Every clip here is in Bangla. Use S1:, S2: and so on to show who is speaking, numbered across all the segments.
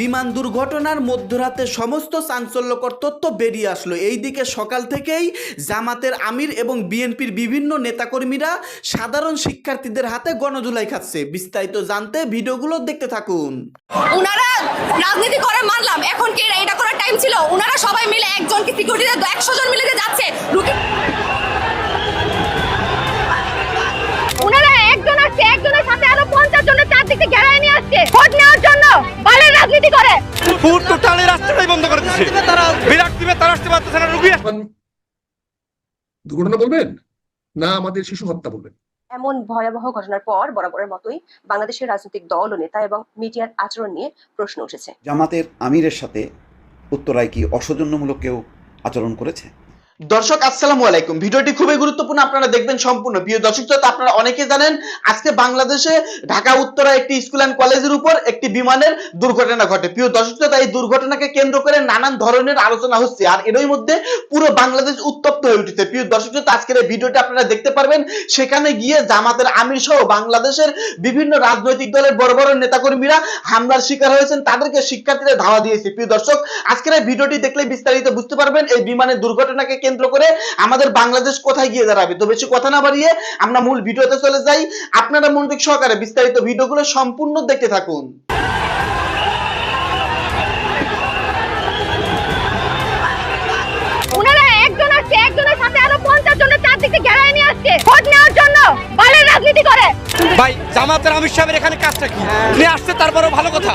S1: বিমান দুর্ঘটনার মধ্যরাতে সমস্ত চাঞ্চল্যকর তথ্য বেরিয়ে আসলো। এইদিকে সকাল থেকেই জামাতের আমির এবং বিএনপির বিভিন্ন নেতাকর্মীরা সাধারণ শিক্ষার্থীদের হাতে গণজুলাই খাচ্ছে। বিস্তারিত জানতে ভিডিওগুলো দেখতে থাকুন।
S2: রাজনীতি করে মানলাম। এখন কি এটা করার টাইম ছিল? উনারা সবাই মিলে একজনকে সিকিউরিটিতে একশো জন মিলে যাচ্ছে একজন আসছে একজনের সাথে আরও পঞ্চাশ জনের চারদিকে ঘেরায় নিয়ে আসছে। ভোট নেওয়ার জন্য বালের রাজনীতি করে।
S3: ফুড টোটালি রাস্তাটাই বন্ধ করে দিচ্ছে। বিরাট টিমে তারা আসতে পারতেছে না রুগী
S4: দুর্ঘটনা বলবেন? না আমাদের শিশু হত্যা বলবেন?
S5: এমন ভয়াবহ ঘটনার পর বরাবরের মতোই বাংলাদেশের রাজনৈতিক দল ও নেতা এবং মিডিয়ার আচরণ নিয়ে প্রশ্ন উঠেছে।
S6: জামাতের আমিরের সাথে উত্তরায় কি অসৌজন্যমূলক কেউ আচরণ করেছে?
S1: দর্শক আসসালামু আলাইকুম। ভিডিওটি খুবই গুরুত্বপূর্ণ আপনারা দেখবেন সম্পূর্ণ। প্রিয় দর্শক শ্রোতা, আপনারা অনেকে জানেন আজকে বাংলাদেশে ঢাকা উত্তরা একটি স্কুল অ্যান্ড কলেজের উপর একটি বিমানের দুর্ঘটনা ঘটে। প্রিয় দর্শক শ্রোতা, এই দুর্ঘটনাকে কেন্দ্র করে নানান ধরনের আলোচনা হচ্ছে আর এরই মধ্যে পুরো বাংলাদেশ উত্তপ্ত হয়ে উঠেছে। প্রিয় দর্শক শ্রোতা, আজকের এই ভিডিওটি আপনারা দেখতে পারবেন সেখানে গিয়ে জামাতের আমির সহ বাংলাদেশের বিভিন্ন রাজনৈতিক দলের বড় বড় নেতাকর্মীরা হামলার শিকার হয়েছেন তাদেরকে শিক্ষার্থীরা ধাওয়া দিয়েছে। প্রিয় দর্শক আজকের এই ভিডিওটি দেখলে বিস্তারিত বুঝতে পারবেন এই বিমানের দুর্ঘটনাকে কেন্দ্র করে আমাদের বাংলাদেশ কোথায় গিয়ে দাঁড়াবে? তো বেশি কথা না বাড়িয়ে আমরা মূল ভিডিওতে চলে যাই। আপনারা মনোযোগ সহকারে বিস্তারিত ভিডিওগুলো সম্পূর্ণ দেখতে থাকুন।
S2: উনারা একজন আসছে একজনের সাথে আরও পঞ্চাশ জনের চারদিকে ঘেরায় নিয়ে আসছে। ভোট নেওয়ার বালের রাজনীতি
S3: এখানে কাজটা কি? উনি আসছে তারপরেও ভালো কথা।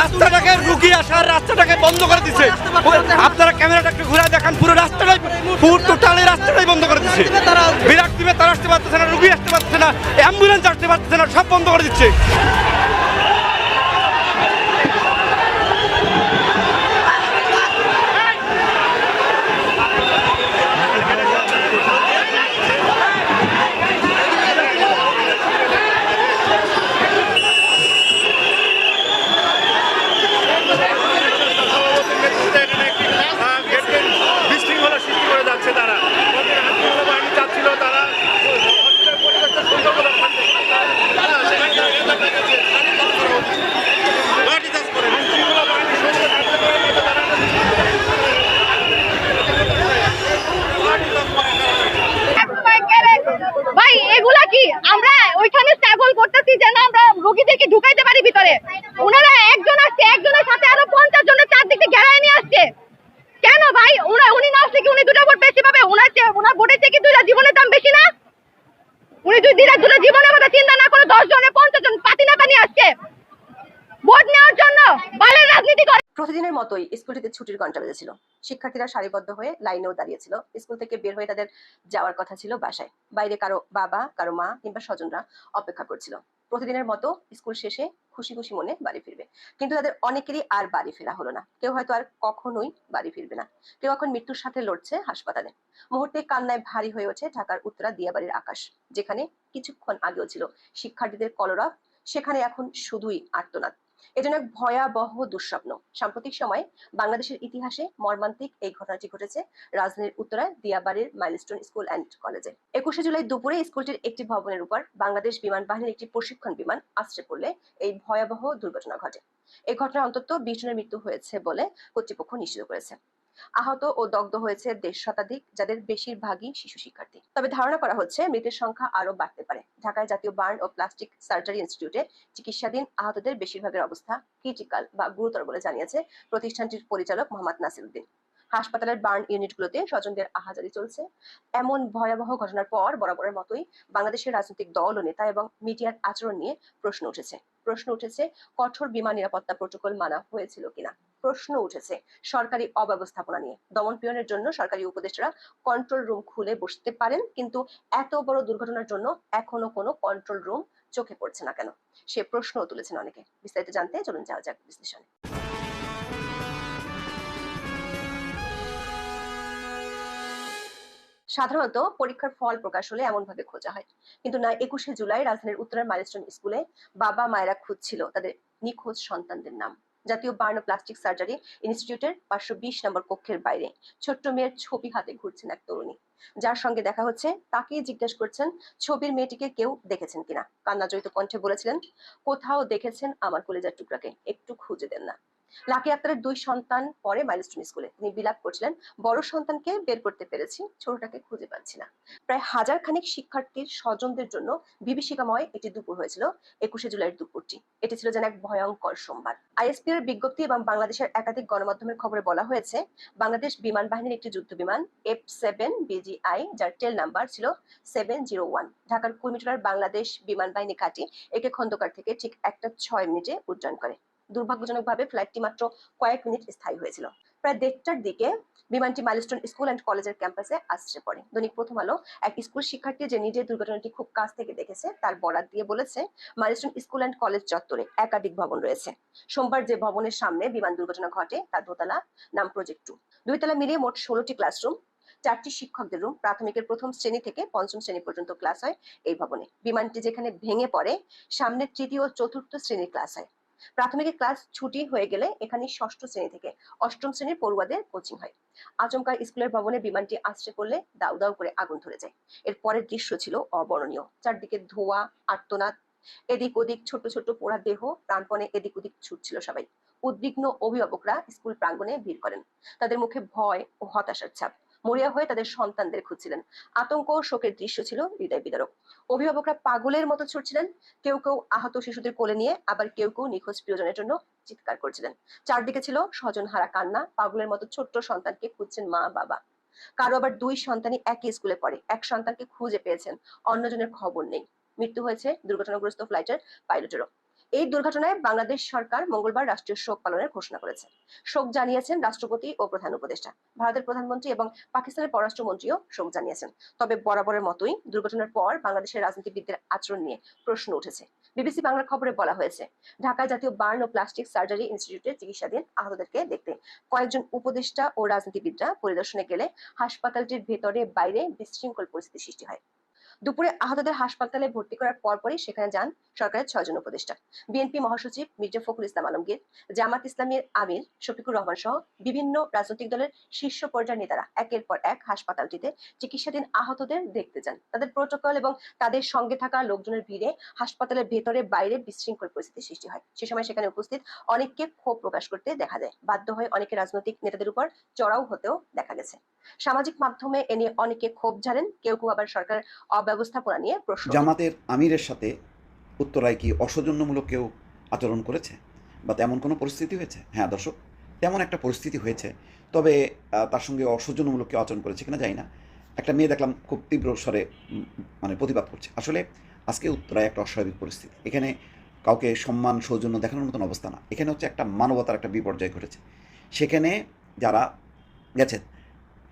S3: রাস্তাটাকে রুগী আসার রাস্তাটাকে বন্ধ করে দিচ্ছে আপনারা ক্যামেরাটা একটু ঘুরে পুরো রাস্তাটাই ফুড টোটালি রাস্তাটাই বন্ধ করে দিচ্ছে বিরাট টিমে তারা আসতে পারতেছে না, রুগী আসতে পারতেছে না, অ্যাম্বুলেন্স আসতে পারতেছে না, সব বন্ধ করে দিচ্ছে
S7: বিশৃঙ্খলা সৃষ্টি করে যাচ্ছে তারা ওদের আইনশৃঙ্খলা বাহিনী চাচ্ছিল তারা হসপিটাল পরিবেশটা সুন্দর করে রাখতে। তারা সেখানে এলাকা গেছে। লাঠি চার্জ করে। আইনশৃঙ্খলা বাহিনী সুন্দর রাখতে পারে না, তারা লাঠি চার্জ করে তারা।
S2: ভাই এগুলা কি আমরা ওইখানে স্ট্রাগল করতেছি যেন আমরা রোগীদেরকে ঢুকাইতে পারি ভিতরে ওনারা একজন আসছে একজনের সাথে আরও পঞ্চাশ জনের চারদিকে ঘেরায় নিয়ে আসছে কেন ভাই উনি উনি না আসলে কি উনি দুটো ভোট বেশি পাবে ওনার বোর্ডের থেকে দুইটা জীবনের দাম বেশি না? উনি যদি দুইটা দুটো জীবনের কথা চিন্তা না করে দশ জনে পঞ্চাশ জন পাতি না পানি আসছে, ভোট নেওয়ার জন্য বালের রাজনীতি করে।
S5: প্রতিদিনের মতোই স্কুলটিতে ছুটির ঘণ্টা বেজেছিল। শিক্ষার্থীরা সারিবদ্ধ হয়ে লাইনেও দাঁড়িয়েছিল। স্কুল থেকে বের হয়ে তাদের যাওয়ার কথা ছিল বাসায়। বাইরে কারও বাবা, কারও মা কিংবা স্বজনরা অপেক্ষা করছিল। প্রতিদিনের মতো স্কুল শেষে খুশি খুশি মনে বাড়ি ফিরবে। কিন্তু তাদের অনেকেরই আর বাড়ি ফেরা হলো না। কেউ হয়তো আর কখনোই বাড়ি ফিরবে না। কেউ এখন মৃত্যুর সাথে লড়ছে হাসপাতালে। মুহূর্তে কান্নায় ভারী হয়ে ওঠে ঢাকার উত্তরা দিয়াবাড়ির আকাশ, যেখানে কিছুক্ষণ আগেও ছিল শিক্ষার্থীদের কলরব, সেখানে এখন শুধুই আর্তনাদ। এজন্য এক ভয়াবহ দুঃস্বপ্ন। সাম্প্রতিক সময়ে বাংলাদেশের ইতিহাসে মর্মান্তিক এই ঘটনাটি ঘটেছে রাজধানীর উত্তরায় দিয়াবাড়ির মাইলস্টোন স্কুল অ্যান্ড কলেজে। একুশে জুলাই দুপুরে স্কুলটির একটি ভবনের উপর বাংলাদেশ বিমান বাহিনীর একটি প্রশিক্ষণ বিমান আশ্রে পড়লে এই ভয়াবহ দুর্ঘটনা ঘটে। এই ঘটনায় অন্তত বিশ জনের মৃত্যু হয়েছে বলে কর্তৃপক্ষ নিশ্চিত করেছে। আহত ও দগ্ধ হয়েছে দেড় শতাধিক, যাদের বেশিরভাগই শিশু শিক্ষার্থী। তবে ধারণা করা হচ্ছে, মৃতের সংখ্যা আরও বাড়তে পারে। ঢাকায় জাতীয় বার্ন ও প্লাস্টিক সার্জারি ইনস্টিটিউটে চিকিৎসাধীন আহতদের বেশিরভাগের অবস্থা ক্রিটিক্যাল বা গুরুতর বলে জানিয়েছে প্রতিষ্ঠানটির পরিচালক মোহাম্মদ নাসিরউদ্দিন হাসপাতালের বার্ন ইউনিটগুলোতে স্বজনদের আহাজারি চলছে। এমন ভয়াবহ ঘটনার পর বরাবরের মতোই বাংলাদেশের রাজনৈতিক দল ও নেতা এবং মিডিয়ার আচরণ নিয়ে প্রশ্ন উঠেছে। প্রশ্ন উঠেছে, কঠোর বিমান নিরাপত্তা প্রোটোকল মানা হয়েছিল কিনা? প্রশ্ন উঠেছে সরকারি অব্যবস্থাপনা নিয়ে। দমন পীড়নের জন্য সরকারি উপদেষ্টারা কন্ট্রোল রুম খুলে বসতে পারেন, কিন্তু এত বড় দুর্ঘটনার জন্য এখনও কোনো কন্ট্রোল রুম চোখে পড়ছে না কেন? সে প্রশ্নও তুলেছেন অনেকে। বিস্তারিত জানতে চলুন, যাওয়া যাক বিশ্লেষণে। সাধারণত পরীক্ষার ফল প্রকাশ হলে এমন ভাবে খোঁজা হয়। কিন্তু না, একুশে জুলাই রাজধানীর উত্তরের মাইলস্টোন স্কুলে বাবা মায়েরা খুঁজছিল তাদের নিখোঁজ সন্তানদের নাম। জাতীয় বার্ন প্লাস্টিক সার্জারি ইনস্টিটিউটের পাঁচশো বিশ নম্বর কক্ষের বাইরে। ছোট্ট মেয়ের ছবি হাতে ঘুরছেন এক তরুণী। যার সঙ্গে দেখা হচ্ছে, তাকেই জিজ্ঞেস করছেন, ছবির মেয়েটিকে কেউ দেখেছেন কিনা? কান্না জড়িত কণ্ঠে বলেছিলেন, কোথাও দেখেছেন আমার কলেজার টুকরাকে, একটু খুঁজে দেন না। লাকি আক্তারের দুই সন্তান পরে মাইলস্টোন স্কুলে। তিনি বিলাপ করছিলেন, বড় সন্তানকে বের করতে পেরেছি, ছোটটাকে খুঁজে পাচ্ছি না। প্রায় হাজার খানিক শিক্ষার্থীর স্বজনদের জন্য বিভীষিকাময় একটি দুপুর হয়েছিল, একুশে জুলাইয়ের দুপুরটি। এটি ছিল যেন এক ভয়ঙ্কর সোমবার। আইএসপি এর বিজ্ঞপ্তি এবং বাংলাদেশের একাধিক গণমাধ্যমের খবরে বলা হয়েছে, বাংলাদেশ বিমান বাহিনীর একটি যুদ্ধ বিমান, এফ সেভেন বিজিআই, যার টেল নাম্বার ছিল সেভেন জিরো ওয়ান। ঢাকার কুমিটোলার বাংলাদেশ বিমান বাহিনী ঘাঁটি একে খন্দকার থেকে ঠিক একটা ছয় মিনিটে উড্ডয়ন করে। দুর্ভাগ্যজনকভাবে ফ্লাইটটি মাত্র কয়েক মিনিট স্থায়ী হয়েছিল। প্রায় দেড়টার দিকে বিমানটি মাইলস্টোন স্কুল অ্যান্ড কলেজের ক্যাম্পাসে আসছে পড়ে দৈনিক প্রথম আলো, এক স্কুল শিক্ষার্থী যে নিজের দুর্ঘটনাটি খুব কাছ থেকে দেখেছে, তার বরাত দিয়ে বলেছে মাইলস্টোন স্কুল অ্যান্ড কলেজ চত্বরে একাধিক ভবন রয়েছে। সোমবার যে ভবনের সামনে বিমান দুর্ঘটনা ঘটে তার দোতলা, নাম প্রজেক্ট টু দুই তলা মিলিয়ে মোট ষোলোটি ক্লাসরুম চারটি শিক্ষকদের রুম প্রাথমিকের প্রথম শ্রেণি থেকে পঞ্চম শ্রেণি পর্যন্ত ক্লাস হয় এই ভবনে। বিমানটি যেখানে ভেঙে পড়ে সামনে তৃতীয় ও চতুর্থ শ্রেণির ক্লাস হয়। প্রাথমিকের ক্লাস ছুটি হয়ে গেলে এখানে ষষ্ঠ শ্রেণি থেকে অষ্টম শ্রেণির পড়ুয়াদের কোচিং হয়। আচমকা স্কুলের ভবনে বিমানটি আশ্রে পড়লে দাউ দাউ করে আগুন ধরে যায়। এর পরের দৃশ্য ছিল অবর্ণনীয়। চারদিকে ধোঁয়া, আর্তনাদ। এদিক ওদিক ছোট ছোট পোড়া দেহ, প্রাণপণে এদিক ওদিক ছুটছিল সবাই। উদ্বিগ্ন অভিভাবকরা স্কুল প্রাঙ্গণে ভিড় করেন। তাদের মুখে ভয় ও হতাশার ছাপ। মরিয়া হয়ে তাদের সন্তানদের খুঁজছিলেন। আতঙ্ক ও শোকের দৃশ্য ছিল হৃদয় বিদারক। অভিভাবকরা পাগলের মতো ছুটছিলেন। কেউ কেউ আহত শিশুদের কোলে নিয়ে আবার কেউ কেউ নিখোঁজ প্রিয়জনের জন্য চিৎকার করছিলেন। চারদিকে ছিল স্বজন হারা কান্না, পাগলের মতো ছোট্ট সন্তানকে খুঁজছেন মা, বাবা। কারও আবার দুই সন্তানই একই স্কুলে পড়ে, এক সন্তানকে খুঁজে পেয়েছেন, অন্যজনের খবর নেই। মৃত্যু হয়েছে দুর্ঘটনাগ্রস্ত ফ্লাইটের পাইলটেরও। এই দুর্ঘটনায় বাংলাদেশ সরকার মঙ্গলবার রাষ্ট্রীয় শোক পালনের ঘোষণা করেছে। শোক জানিয়েছেন রাষ্ট্রপতি ও প্রধান উপদেষ্টা। ভারতের প্রধানমন্ত্রী এবং পাকিস্তানের পররাষ্ট্রমন্ত্রীও শোক জানিয়েছেন। তবে বরাবরের মতোই দুর্ঘটনার পর বাংলাদেশের রাজনীতিবিদদের আচরণ নিয়ে প্রশ্ন উঠেছে। বিবিসি বাংলার খবরে বলা হয়েছে ঢাকা জাতীয় বার্ন ও প্লাস্টিক সার্জারি ইনস্টিটিউটে চিকিৎসাধীন আহতদেরকে দেখতে কয়েকজন উপদেষ্টা ও রাজনীতিবিদরা পরিদর্শনে গেলে হাসপাতালটির ভেতরে বাইরে বিশৃঙ্খল পরিস্থিতি সৃষ্টি হয়। দুপুরে আহতদের হাসপাতালে ভর্তি করার পরপরই সেখানে যান সরকারের ছয়জন উপদেষ্টা। বিএনপি মহাসচিব মির্জা ফখরুল ইসলাম আলমগীর, জামাত ইসলামের আমির শফিকুর রহমান সহ বিভিন্ন রাজনৈতিক দলের শীর্ষ পর্যায়ের নেতারা একের পর এক হাসপাতালটিতে চিকিৎসাধীন আহতদের দেখতে যান। তাদের প্রোটোকল এবং তাদের সঙ্গে থাকা লোকজনের ভিড়ে হাসপাতালের ভেতরে বাইরে বিশৃঙ্খল পরিস্থিতি সৃষ্টি হয়। সে সময় সেখানে উপস্থিত অনেককে ক্ষোভ প্রকাশ করতে দেখা যায়। বাধ্য হয়ে অনেকে রাজনৈতিক নেতাদের উপর চড়াও হতেও দেখা গেছে। সামাজিক মাধ্যমে এ নিয়ে অনেকে ক্ষোভ ঝাড়েন। কেউ কেউ আবার সরকার অব্যবস্থাপনা নিয়ে প্রশ্ন।
S6: জামাতের আমিরের সাথে উত্তরায় কি অসৌজন্যমূলক কেউ আচরণ করেছে? বা তেমন কোনো পরিস্থিতি হয়েছে? হ্যাঁ দর্শক, তেমন একটা পরিস্থিতি হয়েছে। তবে তার সঙ্গে অসৌজন্যমূলক কেউ আচরণ করেছে কিনা জানি না। একটা মেয়ে দেখলাম খুব তীব্র স্বরে মানে প্রতিবাদ করছে। আসলে আজকে উত্তরায় একটা অস্বাভাবিক পরিস্থিতি। এখানে কাউকে সম্মান, সৌজন্য দেখানোর মতন অবস্থা না। এখানে হচ্ছে একটা মানবতার একটা বিপর্যয় ঘটেছে। সেখানে যারা গেছেন,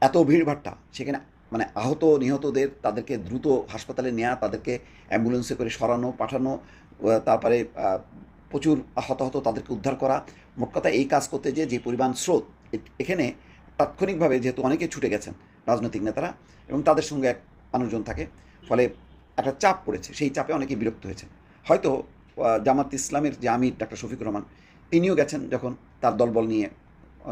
S6: এত ভিড়ভাট্টা সেখানে মানে আহত, নিহতদের তাদেরকে দ্রুত হাসপাতালে নেওয়া তাদেরকে অ্যাম্বুলেন্সে করে সরানো, পাঠানো তারপরে প্রচুর হতাহত তাদেরকে উদ্ধার করা। মোট কথা এই কাজ করতে যে যে পরিমাণ স্রোত এখানে তাৎক্ষণিকভাবে যেহেতু অনেকে ছুটে গেছেন রাজনৈতিক নেতারা এবং তাদের সঙ্গে এক মানুষজন থাকে, ফলে একটা চাপ পড়েছে। সেই চাপে অনেকে বিরক্ত হয়েছে হয়তো জামাত ইসলামের যে আমির ডাক্তার শফিকুর রহমান, তিনিও গেছেন যখন তার দলবল নিয়ে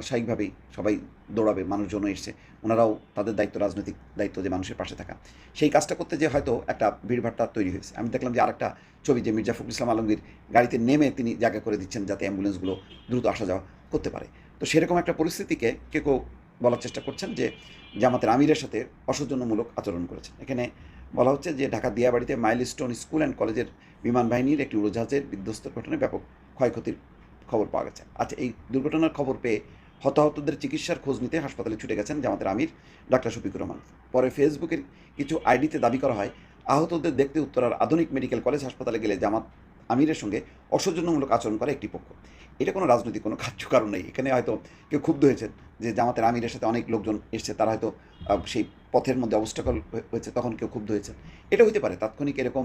S6: স্বাভাবিকভাবেই সবাই দৌড়াবে, মানুষজনও এসছে। ওনারাও তাদের দায়িত্ব, রাজনৈতিক দায়িত্ব যে মানুষের পাশে থাকা। সেই কাজটা করতে যে হয়তো একটা ভিড়ভাট্টা তৈরি হয়েছে। আমি দেখলাম যে আরেকটা ছবি যে মির্জা ফখরুল ইসলাম আলমগীর গাড়িতে নেমে তিনি জায়গা করে দিচ্ছেন যাতে অ্যাম্বুলেন্সগুলো দ্রুত আসা যাওয়া করতে পারে। তো সেরকম একটা পরিস্থিতিকে কে কেউ বলার চেষ্টা করছেন যে জামাতের আমিরের সাথে অসৌজন্যমূলক আচরণ করেছেন। এখানে বলা হচ্ছে যে ঢাকা দিয়াবাড়িতে মাইলস্টোন স্কুল অ্যান্ড কলেজের বিমান বাহিনীর একটি উড়োজাহাজের বিধ্বস্তের ঘটনায় ব্যাপক ক্ষয়ক্ষতির খবর পাওয়া গেছে। আচ্ছা এই দুর্ঘটনার খবর পেয়ে হতাহতদের চিকিৎসার খোঁজ নিতে হাসপাতালে ছুটে গেছেন জামাতের আমির, ডাক্তার শফিকুর রহমান। পরে ফেসবুকের কিছু আইডিতে দাবি করা হয়, আহতদের দেখতে উত্তরার আধুনিক মেডিকেল কলেজ হাসপাতালে গেলে জামাত আমিরের সঙ্গে অসৌজন্যমূলক আচরণ করে একটি পক্ষ। এটা কোনো রাজনৈতিক, কোনো কার্য কারণ নেই। এখানে হয়তো কেউ ক্ষুব্ধ হয়েছেন যে জামাতের আমিরের সাথে অনেক লোকজন এসছে, তারা হয়তো সেই পথের মধ্যে অবস্টাকল হয়েছে, তখন কেউ ক্ষুব্ধ হয়েছে। এটা হইতে পারে, তাৎক্ষণিক এরকম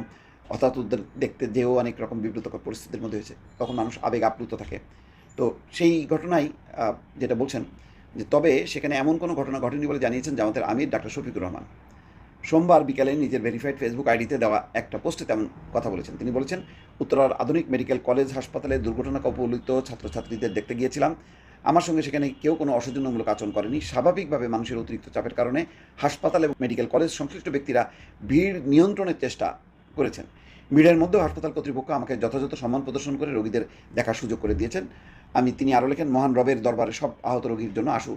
S6: হতাহতদের দেখতে যেও অনেক রকম বিব্রতকর পরিস্থিতির মধ্যে হয়েছে। তখন মানুষ আবেগ আপ্লুত থাকে। তো সেই ঘটনাই যেটা বলছেন যে তবে সেখানে এমন কোনো ঘটনা ঘটেনি বলে জানিয়েছেন জামাতের আমির ডাক্তার শফিকুর রহমান। সোমবার বিকালে নিজের ভেরিফাইড ফেসবুক আইডিতে দেওয়া একটা পোস্টে তেমন কথা বলেছেন। তিনি বলেছেন, উত্তরার আধুনিক মেডিকেল কলেজ হাসপাতালে দুর্ঘটনা কবলিত ছাত্রছাত্রীদের দেখতে গিয়েছিলাম। আমার সঙ্গে সেখানে কেউ কোনো অসৌজন্যমূলক আচরণ করেনি। স্বাভাবিকভাবে মানুষের অতিরিক্ত চাপের কারণে হাসপাতাল এবং মেডিকেল কলেজ সংশ্লিষ্ট ব্যক্তিরা ভিড় নিয়ন্ত্রণের চেষ্টা করেছেন। মিডিয়ার মধ্যেও হাসপাতাল কর্তৃপক্ষ আমাকে যথাযথ সম্মান প্রদর্শন করে রোগীদের দেখার সুযোগ করে দিয়েছেন। আমি তিনি আরও লেখেন, মহান রবের দরবারে সব আহত রোগীর জন্য আশু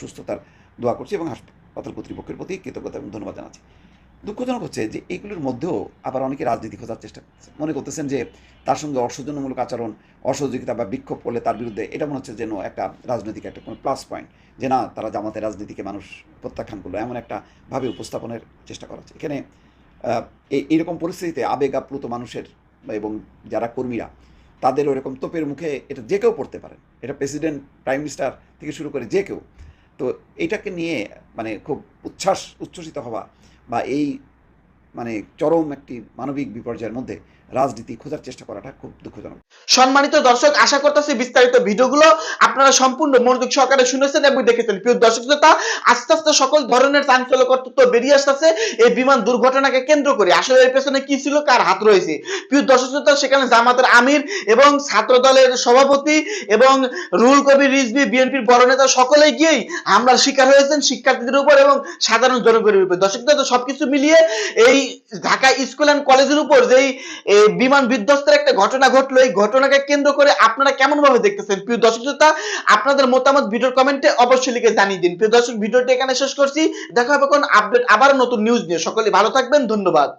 S6: সুস্থতার দোয়া করছি এবং হাসপাতাল কর্তৃপক্ষের প্রতি কৃতজ্ঞতা এবং ধন্যবাদ জানাচ্ছি। দুঃখজনক হচ্ছে যে এইগুলোর মধ্যেও আবার অনেকে রাজনীতি খোঁজার চেষ্টা করছে। মনে করতেছেন যে তার সঙ্গে অসৌজন্যমূলক আচরণ, অসহযোগিতা বা বিক্ষোভ করলে তার বিরুদ্ধে এটা মনে হচ্ছে যেন একটা রাজনৈতিক একটা কোনো প্লাস পয়েন্ট যে না, তারা জামাতের রাজনীতিকে মানুষ প্রত্যাখ্যান করল, এমন একটা ভাবে উপস্থাপনের চেষ্টা করা হচ্ছে। এখানে এইরকম পরিস্থিতিতে আবেগ আপ্লুত মানুষের এবং যারা কর্মীরা, তাদের ওরকম তোপের মুখে এটা যে কেউ পড়তে পারেন। এটা প্রেসিডেন্ট, প্রাইম মিনিস্টার থেকে শুরু করে যে কেউ। তো এটাকে নিয়ে মানে খুব উচ্ছ্বাস, উচ্ছ্বসিত হওয়া বা এই মানে চরম একটি মানবিক বিপর্যয়ের মধ্যে রাজনীতি খোঁজার চেষ্টা করাটা খুব দুঃখজনক।
S1: সম্মানিত দর্শক, আশা করতেছি বিস্তারিত ভিডিওগুলো আপনারা সম্পূর্ণ মনোযোগ সহকারে শুনেছেন এবং দেখেছেন। প্রিয় দর্শক শ্রোতা, আস্তে আস্তে সকল ধরনের চাঞ্চল্যকর তথ্য বেরিয়ে আসতেছে। এই বিমান দুর্ঘটনাকে কেন্দ্র করে আসলে এর পেছনে কি ছিল, কার হাত রয়েছে? প্রিয় দর্শক শ্রোতা, সেখানে জামাতের আমির এবং ছাত্র দলের সভাপতি এবং রুল কবির রিজবি বিএনপির বড় নেতা সকলে গিয়েই হামলার শিকার হয়েছেন শিক্ষার্থীদের উপর এবং সাধারণ জনগণের উপর। দর্শক শ্রোতা সবকিছু মিলিয়ে এই ঢাকা স্কুল অ্যান্ড কলেজের উপর যেই বিমান বিধ্বস্তের একটা ঘটনা ঘটলো। এই ঘটনাকে কেন্দ্র করে আপনারা কেমন ভাবে দেখতেছেন? প্রিয় দর্শক শ্রোতা, আপনাদের মতামত ভিডিওর কমেন্টে অবশ্যই লিখে জানিয়ে দিন। প্রিয় দর্শক, ভিডিওটি এখানে শেষ করছি। দেখা হবে কোন আপডেট আবার নতুন নিউজ নিয়ে। সকলে ভালো থাকবেন, ধন্যবাদ।